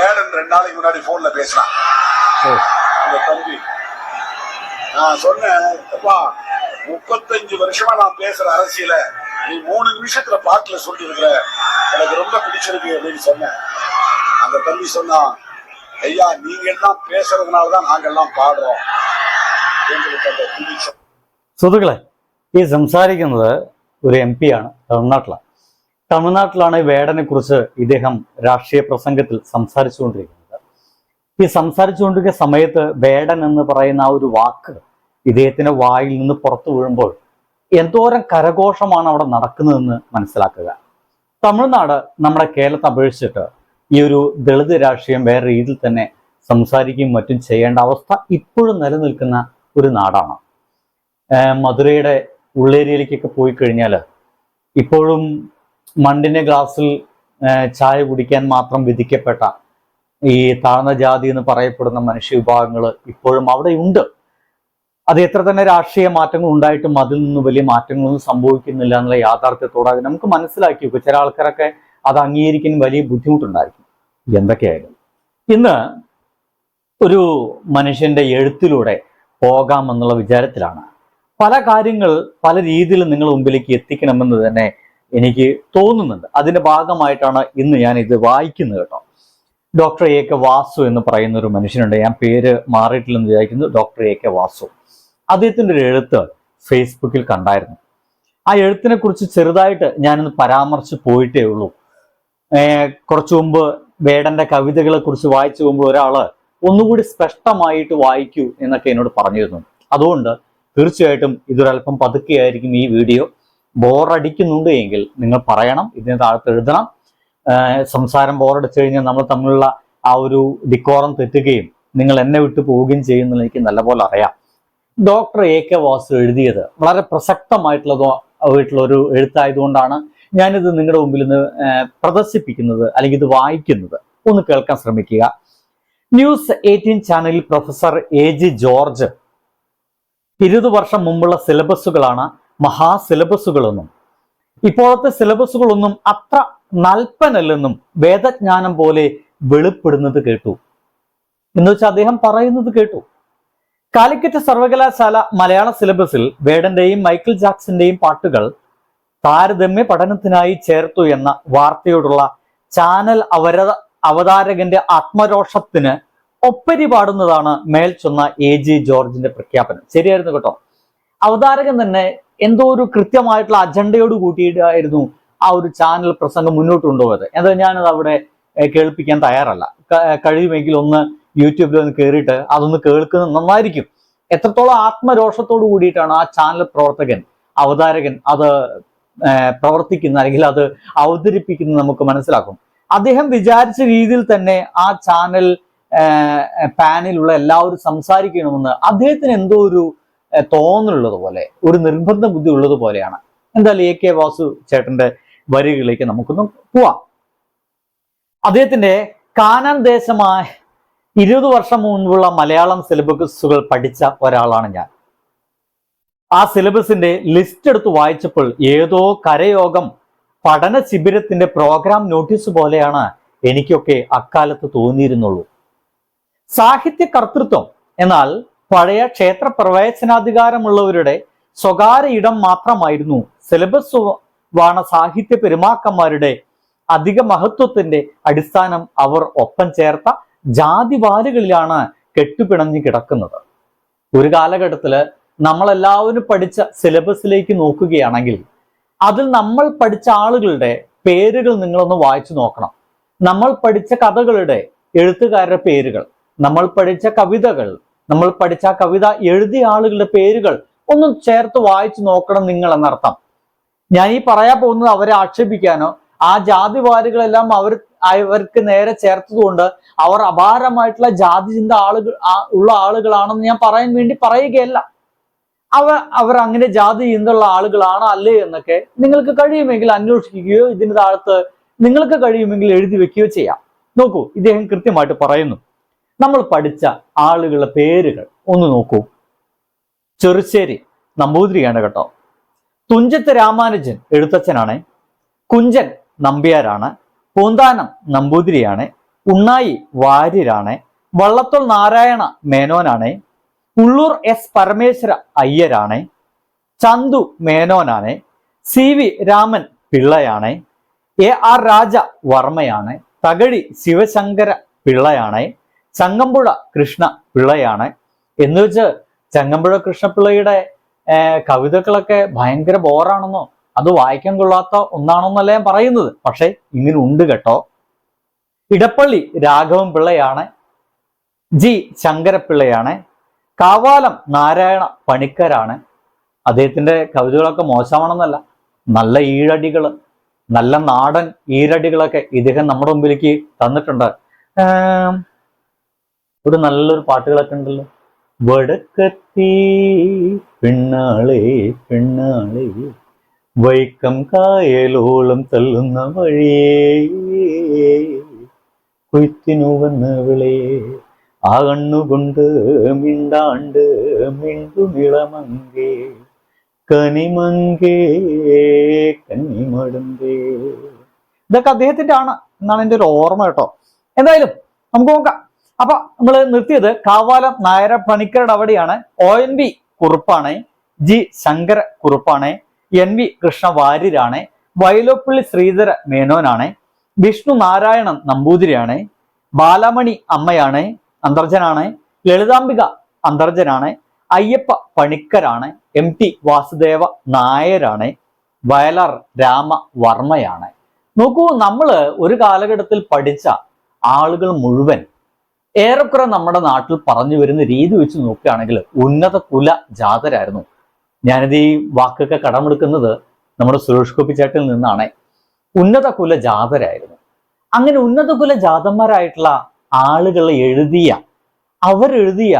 வேடன் ரெண்டு நாளைக்கு முன்னாடி போன்ல பேசினான் ஓ அந்த தம்பி நான் சொன்னேன் அப்பா முப்பத்தஞ்சு வருஷமா நான் பேசுற அரசியல நீ மூணு நிமிஷத்துல பாட்டுல சொல்லி இருக்கிற எனக்கு ரொம்ப பிடிச்சிருக்கு அப்படின்னு சொன்னேன் அந்த தம்பி சொன்னான் ஐயா நீங்க எல்லாம் பேசுறதுனாலதான் நாங்கெல்லாம் பாடுறோம் எங்களுக்கு அந்த துணிச்சல் സുഹൃത്തുക്കളെ ഈ സംസാരിക്കുന്നത് ഒരു എം പി ആണ് തമിഴ്നാട്ടിലാണ് തമിഴ്നാട്ടിലാണ് വേടനെ കുറിച്ച് ഇദ്ദേഹം രാഷ്ട്രീയ പ്രസംഗത്തിൽ സംസാരിച്ചുകൊണ്ടിരിക്കുന്നത്. ഈ സംസാരിച്ചുകൊണ്ടിരിക്കുന്ന സമയത്ത് വേടൻ എന്ന് പറയുന്ന ആ ഒരു വാക്ക് ഇദ്ദേഹത്തിന്റെ വായിൽ നിന്ന് പുറത്തു വീഴുമ്പോൾ എന്തോരം കരഘോഷമാണ് അവിടെ നടക്കുന്നതെന്ന് മനസ്സിലാക്കുക. തമിഴ്നാട് നമ്മുടെ കേരളത്തെ അപേക്ഷിച്ചിട്ട് ഈ ഒരു ദളിത് രാഷ്ട്രീയം വേറെ രീതിയിൽ തന്നെ സംസാരിക്കുകയും മറ്റും ചെയ്യേണ്ട അവസ്ഥ ഇപ്പോഴും നിലനിൽക്കുന്ന ഒരു നാടാണ്. മധുരയുടെ ഉള്ളേരിയയിലേക്കൊക്കെ പോയി കഴിഞ്ഞാൽ ഇപ്പോഴും മണ്ണിന്റെ ഗ്ലാസ്സിൽ ചായ കുടിക്കാൻ മാത്രം വിധിക്കപ്പെട്ട ഈ താഴ്ന്ന ജാതി എന്ന് പറയപ്പെടുന്ന മനുഷ്യ വിഭാഗങ്ങൾ ഇപ്പോഴും അവിടെ ഉണ്ട്. അത് എത്ര തന്നെ രാഷ്ട്രീയ മാറ്റങ്ങൾ ഉണ്ടായിട്ടും അതിൽ നിന്ന് വലിയ മാറ്റങ്ങളൊന്നും സംഭവിക്കുന്നില്ല എന്നുള്ള യാഥാർത്ഥ്യത്തോടെ നമുക്ക് മനസ്സിലാക്കി വെക്കും. ചില ആൾക്കാരൊക്കെ അത് അംഗീകരിക്കാൻ വലിയ ബുദ്ധിമുട്ടുണ്ടായിരിക്കും. എന്തൊക്കെയായാലും. ഇന്ന് ഒരു മനുഷ്യന്റെ എഴുത്തിലൂടെ പോകാമെന്നുള്ള വിചാരത്തിലാണ്. പല കാര്യങ്ങൾ പല രീതിയിൽ നിങ്ങൾ മുമ്പിലേക്ക് എത്തിക്കണമെന്ന് തന്നെ എനിക്ക് തോന്നുന്നുണ്ട്. അതിന്റെ ഭാഗമായിട്ടാണ് ഇന്ന് ഞാൻ ഇത് വായിക്കുന്നത് കേട്ടോ. ഡോക്ടർ എ കെ വാസു എന്ന് പറയുന്ന ഒരു മനുഷ്യനുണ്ട്. ഞാൻ പേര് മാറിയിട്ടില്ലെന്ന് വിചാരിക്കുന്നു. Doctor A K Vasu. അദ്ദേഹത്തിന്റെ ഒരു എഴുത്ത് ഫേസ്ബുക്കിൽ കണ്ടായിരുന്നു. ആ എഴുത്തിനെ കുറിച്ച് ചെറുതായിട്ട് ഞാനിന്ന് പരാമർശിച്ച് പോയിട്ടേ ഉള്ളൂ. കുറച്ചു മുമ്പ് വേടന്റെ കവിതകളെ കുറിച്ച് വായിച്ചു പോകുമ്പോൾ ഒരാൾ ഒന്നുകൂടി സ്പഷ്ടമായിട്ട് വായിക്കൂ എന്നൊക്കെ എന്നോട് പറഞ്ഞിരുന്നു. അതുകൊണ്ട് തീർച്ചയായിട്ടും ഇതൊരല്പം പതുക്കെയായിരിക്കും ഈ വീഡിയോ. ബോറടിക്കുന്നുണ്ട് എങ്കിൽ നിങ്ങൾ പറയണം ഇതിന് താഴത്ത് എഴുതണം. സംസാരം ബോറടിച്ചു കഴിഞ്ഞാൽ നമ്മൾ തമ്മിലുള്ള ആ ഒരു ഡിക്കോറം തെറ്റുകയും നിങ്ങൾ എന്നെ വിട്ടു പോവുകയും ചെയ്യുന്നത് എനിക്ക് നല്ലപോലെ അറിയാം. ഡോക്ടർ എ കെ വാസു എഴുതിയത് വളരെ പ്രസക്തമായിട്ടുള്ളതോ ആയിട്ടുള്ള ഒരു എഴുത്തായതുകൊണ്ടാണ് ഞാനിത് നിങ്ങളുടെ മുമ്പിൽ നിന്ന് പ്രദർശിപ്പിക്കുന്നത് അല്ലെങ്കിൽ ഇത് വായിക്കുന്നത്. ഒന്ന് കേൾക്കാൻ ശ്രമിക്കുക. ന്യൂസ് എയ്റ്റീൻ ചാനലിൽ പ്രൊഫസർ എ ജി ജോർജ്. ഇരുപത് വർഷം മുമ്പുള്ള സിലബസുകളാണ് മഹാ സിലബസുകളൊന്നും ഇപ്പോഴത്തെ സിലബസുകളൊന്നും അത്ര നൽപ്പനല്ലെന്നും വേദജ്ഞാനം പോലെ വെളിപ്പെടുന്നത് കേട്ടു. എന്ന് വെച്ചാൽ അദ്ദേഹം പറയുന്നത് കേട്ടു. കാലിക്കറ്റ് സർവകലാശാല മലയാള സിലബസിൽ വേടന്റെയും മൈക്കിൾ ജാക്സന്റെയും പാട്ടുകൾ താരതമ്യ പഠനത്തിനായി ചേർത്തു എന്ന വാർത്തയോടുള്ള ചാനൽ അവര അവതാരകന്റെ ആത്മരോഷത്തിന് ഒപ്പരി പാടുന്നതാണ് മേൽ ചൊന്ന എ ജി ജോർജിന്റെ പ്രഖ്യാപനം. ശരിയായിരുന്നു കേട്ടോ. അവതാരകൻ തന്നെ എന്തോ ഒരു കൃത്യമായിട്ടുള്ള അജണ്ടയോട് കൂട്ടിയിട്ടായിരുന്നു ആ ഒരു ചാനൽ പ്രസംഗം മുന്നോട്ട് കൊണ്ടുപോയത്. എന്താ ഞാനത് അവിടെ കേൾപ്പിക്കാൻ തയ്യാറല്ല. കഴിയുമെങ്കിൽ ഒന്ന് യൂട്യൂബിൽ ഒന്ന് കയറിയിട്ട് അതൊന്ന് കേൾക്കുന്നത് നന്നായിരിക്കും. എത്രത്തോളം ആത്മരോഷത്തോട് കൂടിയിട്ടാണ് ആ ചാനൽ പ്രവർത്തകൻ അവതാരകൻ അത് പ്രവർത്തിക്കുന്ന അല്ലെങ്കിൽ അത് അവതരിപ്പിക്കുന്നത് നമുക്ക് മനസ്സിലാക്കും. അദ്ദേഹം വിചാരിച്ച രീതിയിൽ തന്നെ ആ ചാനൽ പാനിലുള്ള എല്ലാവരും സംസാരിക്കണമെന്ന് അദ്ദേഹത്തിന് എന്തോ ഒരു ഏർ, തോന്നലുള്ളത് പോലെ ഒരു നിർബന്ധ ബുദ്ധി ഉള്ളത് പോലെയാണ് എന്തായാലും എ കെ വാസു ചേട്ടന്റെ വരികളിലേക്ക് നമുക്കൊന്ന് പോവാം. അദ്ദേഹത്തിന്റെ കാനാൻ ദേശമായ ഇരുപത് വർഷം മുൻപുള്ള മലയാളം സിലബസുകൾ പഠിച്ച ഒരാളാണ് ഞാൻ. ആ സിലബസിന്റെ ലിസ്റ്റ് എടുത്ത് വായിച്ചപ്പോൾ ഏതോ കരയോഗം പഠന ശിബിരത്തിന്റെ പ്രോഗ്രാം നോട്ടീസ് പോലെയാണ് എനിക്കൊക്കെ അക്കാലത്ത് തോന്നിയിരുന്നുള്ളൂ. സാഹിത്യ കർത്തൃത്വം എന്നാൽ പഴയ ക്ഷേത്ര പ്രവേശനാധികാരമുള്ളവരുടെ സ്വകാര്യ ഇടം മാത്രമായിരുന്നു. സിലബസ് വാണ സാഹിത്യ പെരുമാക്കന്മാരുടെ അധിക മഹത്വത്തിന്റെ അടിസ്ഥാനം അവർ ഒപ്പം ചേർത്ത ജാതിവാലുകളിലാണ് കെട്ടുപിണഞ്ഞു കിടക്കുന്നത്. ഒരു കാലഘട്ടത്തിൽ നമ്മളെല്ലാവരും പഠിച്ച സിലബസിലേക്ക് നോക്കുകയാണെങ്കിൽ അതിൽ നമ്മൾ പഠിച്ച ആളുകളുടെ പേരുകൾ നിങ്ങളൊന്ന് വായിച്ചു നോക്കണം. നമ്മൾ പഠിച്ച കഥകളുടെ എഴുത്തുകാരുടെ പേരുകൾ നമ്മൾ പഠിച്ച കവിതകൾ നമ്മൾ പഠിച്ച കവിത എഴുതിയ ആളുകളുടെ പേരുകൾ ഒന്ന് ചേർത്ത് വായിച്ചു നോക്കണം നിങ്ങൾ എന്നർത്ഥം ഞാൻ ഈ പറയാൻ പോകുന്നത് അവരെ ആക്ഷേപിക്കാനോ ആ ജാതിവാദികളെല്ലാം അവർ അവർക്ക് നേരെ ചേർത്തതുകൊണ്ട് അവർ അപാരമായിട്ടുള്ള ജാതി ചിന്ത ആളുകൾ ഉള്ള ആളുകളാണെന്ന് ഞാൻ പറയാൻ വേണ്ടി പറയുകയല്ല. അവ അവർ അങ്ങനെ ജാതി ചിന്തയുള്ള ആളുകളാണ് അല്ലേ എന്നൊക്കെ നിങ്ങൾക്ക് കഴിയുമെങ്കിൽ അന്വേഷിക്കുകയോ ഇതിന് താഴത്ത് നിങ്ങൾക്ക് കഴിയുമെങ്കിൽ എഴുതി വെക്കുകയോ ചെയ്യാം. നോക്കൂ ഇദ്ദേഹം കൃത്യമായിട്ട് പറയുന്നു. നമ്മൾ പഠിച്ച ആളുകളുടെ പേരുകൾ ഒന്ന് നോക്കൂ. ചെറുശ്ശേരി നമ്പൂതിരിയാണ് കേട്ടോ. തുഞ്ചത്ത് രാമാനുജൻ എഴുത്തച്ഛനാണ്. കുഞ്ചൻ നമ്പ്യാരാണ്. പൂന്താനം നമ്പൂതിരിയാണ്. ഉണ്ണായി വാര്യരാണ്. വള്ളത്തോൾ നാരായണ മേനോനാണ്. ഉള്ളൂർ എസ് പരമേശ്വര അയ്യരാണ്. ചന്തു മേനോനാണ്. സി വി രാമൻ പിള്ളയാണ്. എ ആർ രാജ വർമ്മയാണ്. തകഴി ശിവശങ്കര പിള്ളയാണ്. ചങ്ങമ്പുഴ കൃഷ്ണ പിള്ളയാണ്. എന്ന് വെച്ച് ചങ്ങമ്പുഴ കൃഷ്ണപിള്ളയുടെ കവിതകളൊക്കെ ഭയങ്കര ബോറാണെന്നോ അത് വായിക്കാൻ കൊള്ളാത്ത ഒന്നാണെന്നല്ല ഞാൻ പറയുന്നത്. പക്ഷേ ഇങ്ങനെ ഉണ്ട് കേട്ടോ. ഇടപ്പള്ളി രാഘവൻ പിള്ളയാണ്. ജി ശങ്കരപ്പിള്ളയാണ്. കാവാലം നാരായണ പണിക്കരാണ്. അദ്ദേഹത്തിന്റെ കവിതകളൊക്കെ മോശമാണെന്നല്ല നല്ല ഈഴടികൾ നല്ല നാടൻ ഈരടികളൊക്കെ ഇദ്ദേഹം നമ്മുടെ മുമ്പിലേക്ക് തന്നിട്ടുണ്ട്. ഒരു നല്ലൊരു പാട്ടുകളൊക്കെ ഉണ്ടല്ലോ. വടക്കത്തി പെണ്ണാളെ പെണ്ണാളെ വൈക്കം കായലോളം തള്ളുന്ന വഴിയേ. കൊയ്ത്തിനു വിളയെ ആ കണ്ണുകൊണ്ട് മിണ്ടാണ്ട് മിണ്ടു നിളമങ്കേ. കനിമങ്കേ കന്നിമടന്തേ ഇതൊക്കെ അദ്ദേഹത്തിന്റെ ആണ് എന്നാണ് എന്റെ ഒരു ഓർമ്മ കേട്ടോ. എന്തായാലും നമുക്ക് നോക്കാം. അപ്പൊ നമ്മൾ നിർത്തിയത് കാവാലം നായര പണിക്കരുടെ അവിടെയാണ്. ഒ എൻ വി കുറുപ്പാണ്. ജി ശങ്കര കുറുപ്പാണ്. എൻ വി കൃഷ്ണ വാര്യരാണ് വയലോപ്പള്ളി ശ്രീധര മേനോനാണ്. വിഷ്ണു നാരായണൻ നമ്പൂതിരിയാണ്. ബാലാമണി അമ്മയാണ് അന്തർജനാണ്. ലളിതാംബിക അന്തർജനാണ്. അയ്യപ്പ പണിക്കരാണ്. എം ടി വാസുദേവ നായരാണ്. വയലാർ രാമ വർമ്മയാണ് നോക്കൂ നമ്മൾ ഒരു കാലഘട്ടത്തിൽ പഠിച്ച ആളുകൾ മുഴുവൻ ഏറെക്കുറെ നമ്മുടെ നാട്ടിൽ പറഞ്ഞു വരുന്ന രീതി വെച്ച് നോക്കുകയാണെങ്കിൽ ഉന്നത കുല ജാതരായിരുന്നു. ഞാനിത് ഈ വാക്കൊക്കെ കടമെടുക്കുന്നത് നമ്മുടെ സുരേഷ് ഗോപി ചേട്ടിൽ നിന്നാണ്. ഉന്നത കുല ജാതരായിരുന്നു. അങ്ങനെ ഉന്നത കുല ജാതന്മാരായിട്ടുള്ള ആളുകൾ എഴുതിയ അവരെഴുതിയ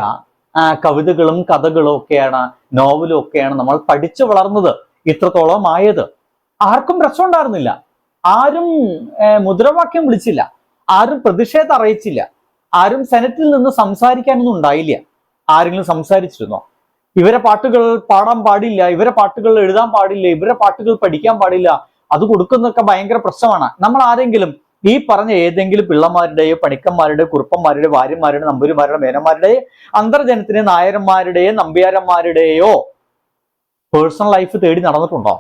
കവിതകളും കഥകളും ഒക്കെയാണ് നോവലും ഒക്കെയാണ് നമ്മൾ പഠിച്ചു വളർന്നത്. ഇത്രത്തോളം ആയത്. ആർക്കും പ്രശ്നം ആരും മുദ്രാവാക്യം വിളിച്ചില്ല. ആരും പ്രതിഷേധം അറിയിച്ചില്ല. ആരും സെനറ്റിൽ നിന്ന് സംസാരിക്കാനൊന്നും ഉണ്ടായില്ല. ആരെങ്കിലും സംസാരിച്ചിരുന്നോ? ഇവരെ പാട്ടുകൾ പാടാൻ പാടില്ല ഇവരെ പാട്ടുകൾ എഴുതാൻ പാടില്ല ഇവരെ പാട്ടുകൾ പഠിക്കാൻ പാടില്ല. അത് കൊടുക്കുന്നൊക്കെ ഭയങ്കര പ്രശ്നമാണ്. നമ്മൾ ആരെങ്കിലും ഈ പറഞ്ഞ ഏതെങ്കിലും പിള്ളമാരുടെയോ പണിക്കന്മാരുടെയോ കുറുപ്പന്മാരുടെയോ ഭാര്യമാരുടെ നമ്പൂരിമാരുടെ മേനന്മാരുടെയോ അന്തർജനത്തിന് നായരന്മാരുടെയോ നമ്പ്യാരന്മാരുടെയോ പേഴ്സണൽ ലൈഫ് തേടി നടന്നിട്ടുണ്ടോ?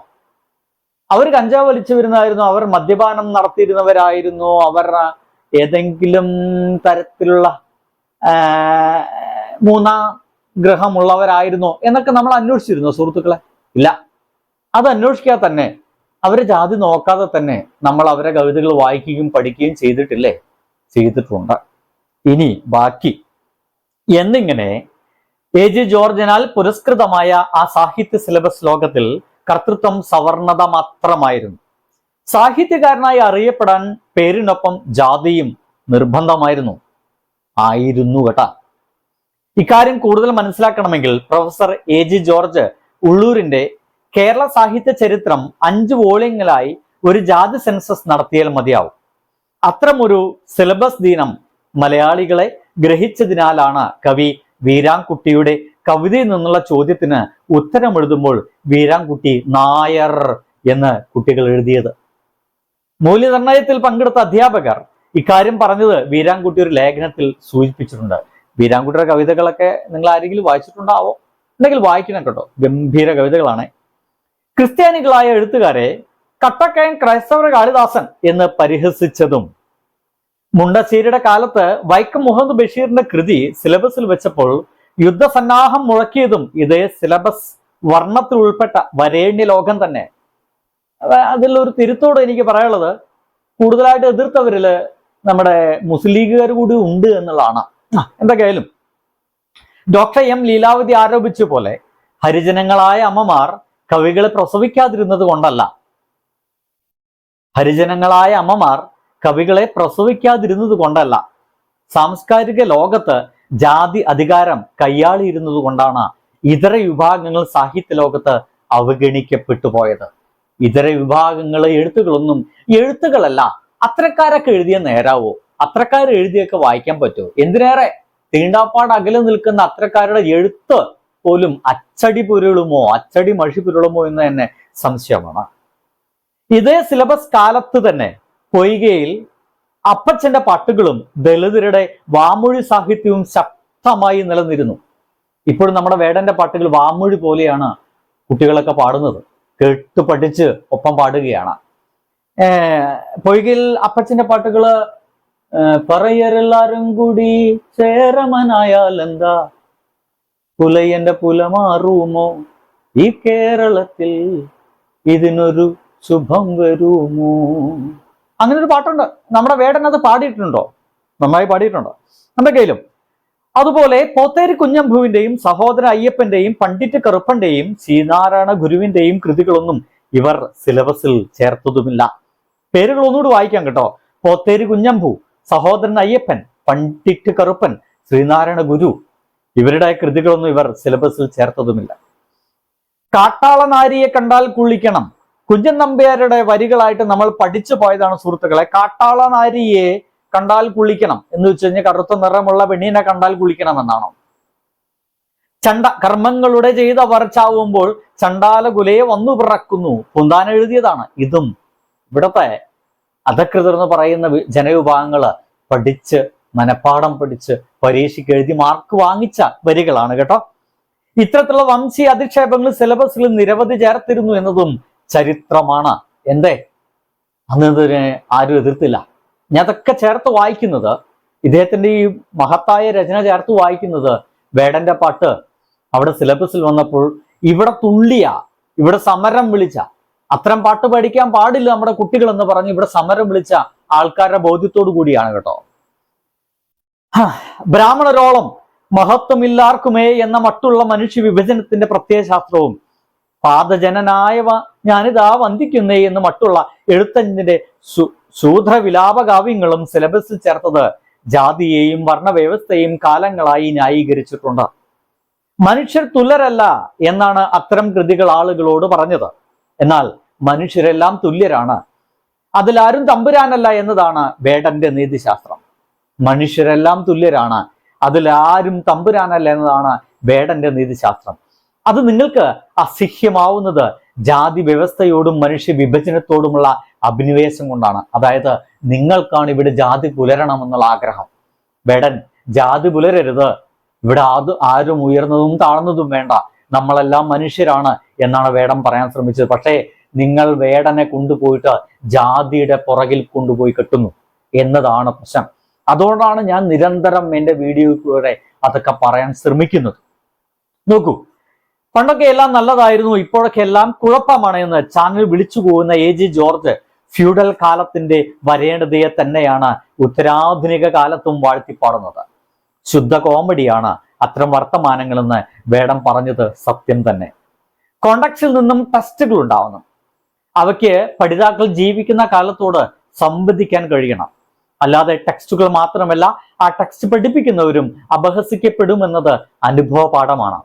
അവർ കഞ്ചാവ് വലിച്ചു വരുന്നതായിരുന്നു അവർ മദ്യപാനം നടത്തിയിരുന്നവരായിരുന്നു അവർ ഏതെങ്കിലും തരത്തിലുള്ള മൂന്നാം ഗ്രഹമുള്ളവരായിരുന്നോ എന്നൊക്കെ നമ്മൾ അന്വേഷിച്ചിരുന്നോ സുഹൃത്തുക്കളെ? ഇല്ല. അത് അന്വേഷിക്കാതെ തന്നെ അവരെ ജാതി നോക്കാതെ തന്നെ നമ്മൾ അവരെ കവിതകൾ വായിക്കുകയും പഠിക്കുകയും ചെയ്തിട്ടില്ലേ? ചെയ്തിട്ടുണ്ട്. ഇനി ബാക്കി. എന്നിങ്ങനെ എ ജി ജോർജിനാൽ പുരസ്കൃതമായ ആ സാഹിത്യ സിലബസ് ലോകത്തിൽ കർത്തൃത്വം സവർണത മാത്രമായിരുന്നു. സാഹിത്യകാരനായി അറിയപ്പെടാൻ പേരിനൊപ്പം ജാതിയും നിർബന്ധമായിരുന്നു. ആയിരുന്നു കേട്ടാ. ഇക്കാര്യം കൂടുതൽ മനസ്സിലാക്കണമെങ്കിൽ പ്രൊഫസർ എ ജി ജോർജ് ഉള്ളൂരിന്റെ കേരള സാഹിത്യ ചരിത്രം അഞ്ച് വോളിയങ്ങളായി ഒരു ജാതി സെൻസസ് നടത്തിയാൽ മതിയാവും. അത്തരമൊരു സിലബസ് ദിനം മലയാളികളെ ഗ്രഹിച്ചതിനാലാണ് കവി വീരാൻകുട്ടിയുടെ കവിതയിൽ നിന്നുള്ള ചോദ്യത്തിന് ഉത്തരമെഴുതുമ്പോൾ വീരാൻകുട്ടി നായർ എന്ന് കുട്ടികൾ എഴുതിയത്. മൂല്യനിർണയത്തിൽ പങ്കെടുത്ത അധ്യാപകർ ഇക്കാര്യം പറഞ്ഞത് വീരാൻകുട്ടി ഒരു ലേഖനത്തിൽ സൂചിപ്പിച്ചിട്ടുണ്ട്. വീരാൻകുട്ടിയുടെ കവിതകളൊക്കെ നിങ്ങൾ ആരെങ്കിലും വായിച്ചിട്ടുണ്ടാവോ? ഉണ്ടെങ്കിൽ വായിക്കണം കേട്ടോ. ഗംഭീര കവിതകളാണ്. ക്രിസ്ത്യാനികളായ എഴുത്തുകാരെ കട്ടക്കയൻ ക്രൈസ്തവർ കാളിദാസൻ എന്ന് പരിഹസിച്ചതും മുണ്ടശ്ശേരിയുടെ കാലത്ത് വൈക്കം മുഹമ്മദ് ബഷീറിന്റെ കൃതി സിലബസിൽ വെച്ചപ്പോൾ യുദ്ധസന്നാഹം മുഴക്കിയതും ഇതേ സിലബസ് വർണത്തിൽ ഉൾപ്പെട്ട വരേണ്യ ലോകം തന്നെ. അതിലൊരു തിരുത്തോട് എനിക്ക് പറയാനുള്ളത്. കൂടുതലായിട്ട് എതിർത്തവരിൽ നമ്മുടെ മുസ്ലിം ലീഗുകാർ കൂടി ഉണ്ട് എന്നുള്ളതാണ്. എന്തൊക്കെയായാലും. ഡോക്ടർ എം ലീലാവതി ആരോപിച്ച പോലെ ഹരിജനങ്ങളായ അമ്മമാർ കവികളെ പ്രസവിക്കാതിരുന്നത് കൊണ്ടല്ല. ഹരിജനങ്ങളായ അമ്മമാർ കവികളെ പ്രസവിക്കാതിരുന്നത് കൊണ്ടല്ല. സാംസ്കാരിക ലോകത്ത് ജാതി അധികാരം കയ്യാളിയിരുന്നത് കൊണ്ടാണ് ഇതര വിഭാഗങ്ങൾ സാഹിത്യ ലോകത്ത് അവഗണിക്കപ്പെട്ടു പോയത്. ഇതര വിഭാഗങ്ങളെ എഴുത്തുകളൊന്നും എഴുത്തുകളല്ല. അത്രക്കാരൊക്കെ എഴുതിയ നേരാവോ? അത്രക്കാർ എഴുതിയൊക്കെ വായിക്കാൻ പറ്റുമോ എന്തിനേറെ? തീണ്ടാപ്പാട് അകലെ നിൽക്കുന്ന അത്രക്കാരുടെ എഴുത്ത് പോലും അച്ചടി പുരളുമോ? അച്ചടി മഷി പുരളുമോ എന്ന് തന്നെ സംശയമാണ്. ഇതേ സിലബസ് കാലത്ത് തന്നെ പൊയ്കയിൽ അപ്പച്ചന്റെ പാട്ടുകളും ദളിതരുടെ വാമൊഴി സാഹിത്യവും ശക്തമായി നിലനിന്നിരുന്നു. ഇപ്പോഴും നമ്മുടെ വേടന്റെ പാട്ടുകൾ വാമൊഴി പോലെയാണ് കുട്ടികളൊക്കെ പാടുന്നത്. കേട്ട് പഠിച്ച് ഒപ്പം പാടുകയാണ്. ഏർ പൊയ്കയിൽ അപ്പച്ചന്റെ പാട്ടുകൾ പറയരെല്ലാരും കൂടി ചേരമനായാൽ എന്താ? പുലയന്റെ പുല മാറുമോ ഈ കേരളത്തിൽ ഇതിനൊരു ശുഭം വരുമോ? അങ്ങനെ ഒരു പാട്ടുണ്ട്. നമ്മുടെ വേടനത് പാടിയിട്ടുണ്ടോ? നന്നായി പാടിയിട്ടുണ്ടോ? എന്തൊക്കെയാലും അതുപോലെ പോത്തേരി കുഞ്ഞമ്പുവിന്റെയും സഹോദര അയ്യപ്പന്റെയും പണ്ഡിറ്റ് കറുപ്പന്റെയും ശ്രീനാരായണ ഗുരുവിന്റെയും കൃതികളൊന്നും ഇവർ സിലബസിൽ ചേർത്തതുമില്ല. പേരുകൾ ഒന്നുകൂടി വായിക്കാം കേട്ടോ. പോത്തേരി കുഞ്ഞമ്പു സഹോദരൻ അയ്യപ്പൻ പണ്ഡിറ്റ് കറുപ്പൻ ശ്രീനാരായണ ഗുരു ഇവരുടെ കൃതികളൊന്നും ഇവർ സിലബസിൽ ചേർത്തതുമില്ല. കാട്ടാള നാരിയെ കണ്ടാൽ കുളിക്കണം കുഞ്ഞൻ നമ്പ്യാരുടെ വരികളായിട്ട് നമ്മൾ പഠിച്ചു പോയതാണ് സുഹൃത്തുക്കളെ. കാട്ടാള നാരിയെ കണ്ടാൽ കുളിക്കണം എന്ന് വെച്ച് കഴിഞ്ഞാൽ കറുത്ത നിറമുള്ള പെണ്ണിനെ കണ്ടാൽ കുളിക്കണം എന്നാണോ? ചണ്ട കർമ്മങ്ങളുടെ ചെയ്ത ചാവുമ്പോൾ ചണ്ടാല കുലയെ വന്നു പിറക്കുന്നു. പൊന്താന എഴുതിയതാണ്. ഇതും ഇവിടത്തെ അധകൃതർ എന്ന് പറയുന്ന ജനവിഭാഗങ്ങൾ പഠിച്ച് മനഃപ്പാടം പഠിച്ച് പരീക്ഷയ്ക്ക് എഴുതി മാർക്ക് വാങ്ങിച്ച വരികളാണ് കേട്ടോ. ഇത്തരത്തിലുള്ള വംശീയ അധിക്ഷേപങ്ങൾ സിലബസിൽ നിരവധി ചേർത്തിരുന്നു എന്നതും ചരിത്രമാണ്. എന്തേ? അന്ന് ഇതിനെ ആരും എതിർത്തില്ല. ഞാൻ അതൊക്കെ ചേർത്ത് വായിക്കുന്നത് ഇദ്ദേഹത്തിന്റെ ഈ മഹത്തായ രചന ചേർത്ത് വായിക്കുന്നത് വേടന്റെ പാട്ട് അവിടെ സിലബസിൽ വന്നപ്പോൾ ഇവിടെ തുള്ളിയ ഇവിടെ സമരം വിളിച്ച അത്തരം പാട്ട് പഠിക്കാൻ പാടില്ല നമ്മുടെ കുട്ടികൾ എന്ന് പറഞ്ഞ് ഇവിടെ സമരം വിളിച്ച ആൾക്കാരുടെ ബോധ്യത്തോടു കൂടിയാണ് കേട്ടോ. ബ്രാഹ്മണരോളം മഹത്വമില്ലാർക്കുമേ എന്ന മട്ടുള്ള മനുഷ്യ വിഭജനത്തിന്റെ പ്രത്യയശാസ്ത്രവും പാദജനനായവ ഞാനിതാ വന്ദിക്കുന്നേ എന്ന് മട്ടുള്ള എഴുത്തഞ്ഞിന്റെ സു ശൂദ്ര വിലാപ കാവ്യങ്ങളും സിലബസിൽ ചേർത്തത് ജാതിയെയും വർണവ്യവസ്ഥയും കാലങ്ങളായി ന്യായീകരിച്ചിട്ടുണ്ട്. മനുഷ്യർ തുല്യരല്ല എന്നാണ് അത്തരം കൃതികൾ ആളുകളോട് പറഞ്ഞത്. എന്നാൽ മനുഷ്യരെല്ലാം തുല്യരാണ്. അതിലാരും തമ്പുരാനല്ല എന്നതാണ് വേടന്റെ നീതിശാസ്ത്രം. മനുഷ്യരെല്ലാം തുല്യരാണ്. അതിലാരും തമ്പുരാനല്ല എന്നതാണ് വേടന്റെ നീതിശാസ്ത്രം. അത് നിങ്ങൾക്ക് അസഹ്യമാവുന്നത് ജാതി വ്യവസ്ഥയോടും മനുഷ്യ വിഭജനത്തോടുമുള്ള അഭിനിവേശം കൊണ്ടാണ്. അതായത് നിങ്ങൾക്കാണ് ഇവിടെ ജാതി പുലരണമെന്നുള്ള ആഗ്രഹം. വേടൻ ജാതി പുലരരുത്. ഇവിടെ അത് ആരും ഉയർന്നതും താഴ്ന്നതും വേണ്ട. നമ്മളെല്ലാം മനുഷ്യരാണ് എന്നാണ് വേടം പറയാൻ ശ്രമിച്ചത്. പക്ഷേ നിങ്ങൾ വേടനെ കൊണ്ടുപോയിട്ട് ജാതിയുടെ പുറകിൽ കൊണ്ടുപോയി കെട്ടുന്നു എന്നതാണ് പ്രശ്നം. അതുകൊണ്ടാണ് ഞാൻ നിരന്തരം എന്റെ വീഡിയോയിലൂടെ അതൊക്കെ പറയാൻ ശ്രമിക്കുന്നത്. നോക്കൂ പണ്ടൊക്കെ എല്ലാം നല്ലതായിരുന്നു. ഇപ്പോഴൊക്കെ എല്ലാം കുഴപ്പമാണ് എന്ന്. ചാനൽ വിളിച്ചു പോകുന്ന എ ജോർജ് ഫ്യൂഡൽ കാലത്തിന്റെ വരേണ്ടതയെ തന്നെയാണ് ഉത്തരാധുനിക കാലത്തും വാഴ്ത്തിപ്പാടുന്നത്. ശുദ്ധ കോമഡിയാണ് അത്തരം വർത്തമാനങ്ങളെന്ന് വേടം പറഞ്ഞത് സത്യം തന്നെ. കോണ്ടക്സിൽ നിന്നും ടെസ്റ്റുകൾ ഉണ്ടാവുന്നു. അവയ്ക്ക് പഠിതാക്കൾ ജീവിക്കുന്ന കാലത്തോട് സംവദിക്കാൻ കഴിയണം. അല്ലാതെ ടെക്സ്റ്റുകൾ മാത്രമല്ല ആ ടെക്സ്റ്റ് പഠിപ്പിക്കുന്നവരും അപഹസിക്കപ്പെടുമെന്നത് അനുഭവ പാഠമാണ്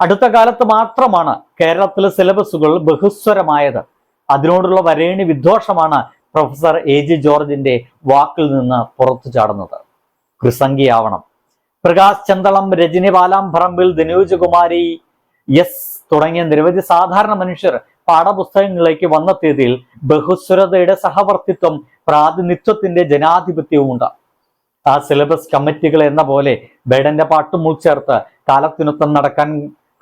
അടുത്ത കാലത്ത് മാത്രമാണ് കേരളത്തിലെ സിലബസുകൾ ബഹുസ്വരമായത്. അതിനോടുള്ള വരേണി വിദ്വേഷമാണ് പ്രൊഫസർ എ ജി ജോർജിന്റെ വാക്കിൽ നിന്ന് പുറത്തു ചാടുന്നത്. കൃസംഗിയാവണം. പ്രകാശ് ചന്തളം രജനി പാലാംപറമ്പിൽ ദിനൂജകുമാരി എസ് തുടങ്ങിയ നിരവധി സാധാരണ മനുഷ്യർ പാഠപുസ്തകങ്ങളിലേക്ക് വന്നെത്തിയതിൽ ബഹുസ്വരതയുടെ സഹവർത്തിത്വം പ്രാതിനിധ്യത്തിന്റെ ജനാധിപത്യവുമുണ്ട്. ആ സിലബസ് കമ്മിറ്റികൾ എന്ന പോലെ ബേഡന്റെ പാട്ടും ഉൾച്ചേർത്ത് കാലത്തിനൊത്തം നടക്കാൻ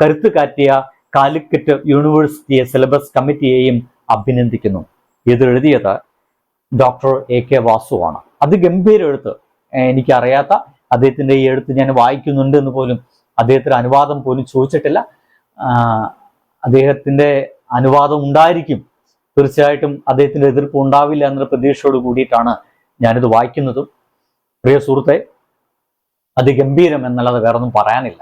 കരുത്തു കാറ്റിയ കാലിക്കറ്റ് യൂണിവേഴ്സിറ്റിയെ സിലബസ് കമ്മിറ്റിയെയും അഭിനന്ദിക്കുന്നു. ഇതെഴുതിയത് ഡോക്ടർ എ കെ വാസുവാണ് അത് ഗംഭീര എഴുത്ത് എനിക്കറിയാത്ത അദ്ദേഹത്തിന്റെ ഈ എഴുത്ത് ഞാൻ വായിക്കുന്നുണ്ട് എന്ന് പോലും അദ്ദേഹത്തിന് അനുവാദം പോലും ചോദിച്ചിട്ടില്ല. അദ്ദേഹത്തിന്റെ അനുവാദം ഉണ്ടായിരിക്കും. തീർച്ചയായിട്ടും അദ്ദേഹത്തിന്റെ എതിർപ്പ് ഉണ്ടാവില്ല എന്നുള്ള പ്രതീക്ഷയോട് കൂടിയിട്ടാണ് ഞാനിത് വായിക്കുന്നതും. പ്രിയ സുഹൃത്തെ അതിഗംഭീരം എന്നുള്ളത് വേറൊന്നും പറയാനില്ല.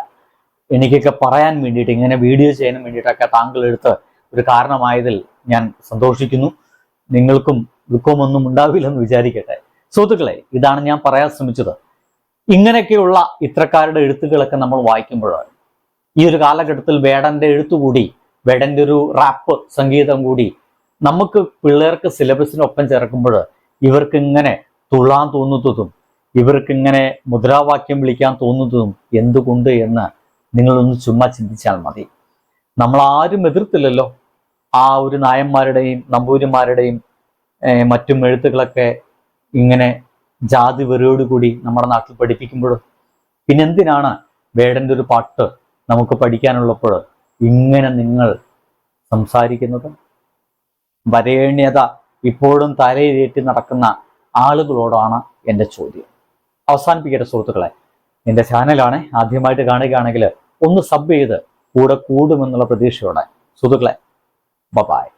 എനിക്കൊക്കെ പറയാൻ വേണ്ടിയിട്ട് ഇങ്ങനെ വീഡിയോ ചെയ്യാൻ വേണ്ടിയിട്ടൊക്കെ താങ്കൾ എടുത്ത് ഒരു കാരണമായതിൽ ഞാൻ സന്തോഷിക്കുന്നു. നിങ്ങൾക്കും ദുഃഖമൊന്നും ഉണ്ടാവില്ലെന്ന് വിചാരിക്കട്ടെ. സുഹൃത്തുക്കളെ ഇതാണ് ഞാൻ പറയാൻ ശ്രമിച്ചത്. ഇങ്ങനെയൊക്കെയുള്ള ഇത്തരക്കാരുടെ എഴുത്തുകളൊക്കെ നമ്മൾ വായിക്കുമ്പോഴാണ്. ഈ ഒരു കാലഘട്ടത്തിൽ വേടന്റെ എഴുത്തുകൂടി വേടന്റെ ഒരു റാപ്പ് സംഗീതം കൂടി നമുക്ക് പിള്ളേർക്ക് സിലബസിനൊപ്പം ചേർക്കുമ്പോൾ ഇവർക്ക് ഇങ്ങനെ തുള്ളാൻ തോന്നുന്നതും ഇവർക്ക് ഇങ്ങനെ മുദ്രാവാക്യം വിളിക്കാൻ തോന്നുന്നതും എന്തുകൊണ്ട് എന്ന് നിങ്ങളൊന്ന് ചുമ്മാ ചിന്തിച്ചാൽ മതി. നമ്മൾ ആരും എതിർത്തില്ലല്ലോ. ആ ഒരു നായന്മാരുടെയും നമ്പൂരിമാരുടെയും മറ്റും എഴുത്തുകളൊക്കെ ഇങ്ങനെ ജാതി വെറിയോടുകൂടി നമ്മുടെ നാട്ടിൽ പഠിപ്പിക്കുമ്പോൾ പിന്നെന്തിനാണ് വേടന്റെ ഒരു പാട്ട് നമുക്ക് പഠിക്കാനുള്ളപ്പോൾ ഇങ്ങനെ നിങ്ങൾ സംസാരിക്കുന്നത്? വരേണ്യത ഇപ്പോഴും തലയിലേറ്റി നടക്കുന്ന ആളുകളോടാണ് എന്റെ ചോദ്യം. അവസാനിപ്പിക്കട്ടെ സുഹൃത്തുക്കളെ. എന്റെ ചാനലാണ് ആദ്യമായിട്ട് കാണുകയാണെങ്കിൽ ഒന്ന് സബ് ചെയ്ത് കൂടെ കൂടുമെന്നുള്ള പ്രതീക്ഷയോടെ. സുഹൃത്തുക്കളെ ബബായ്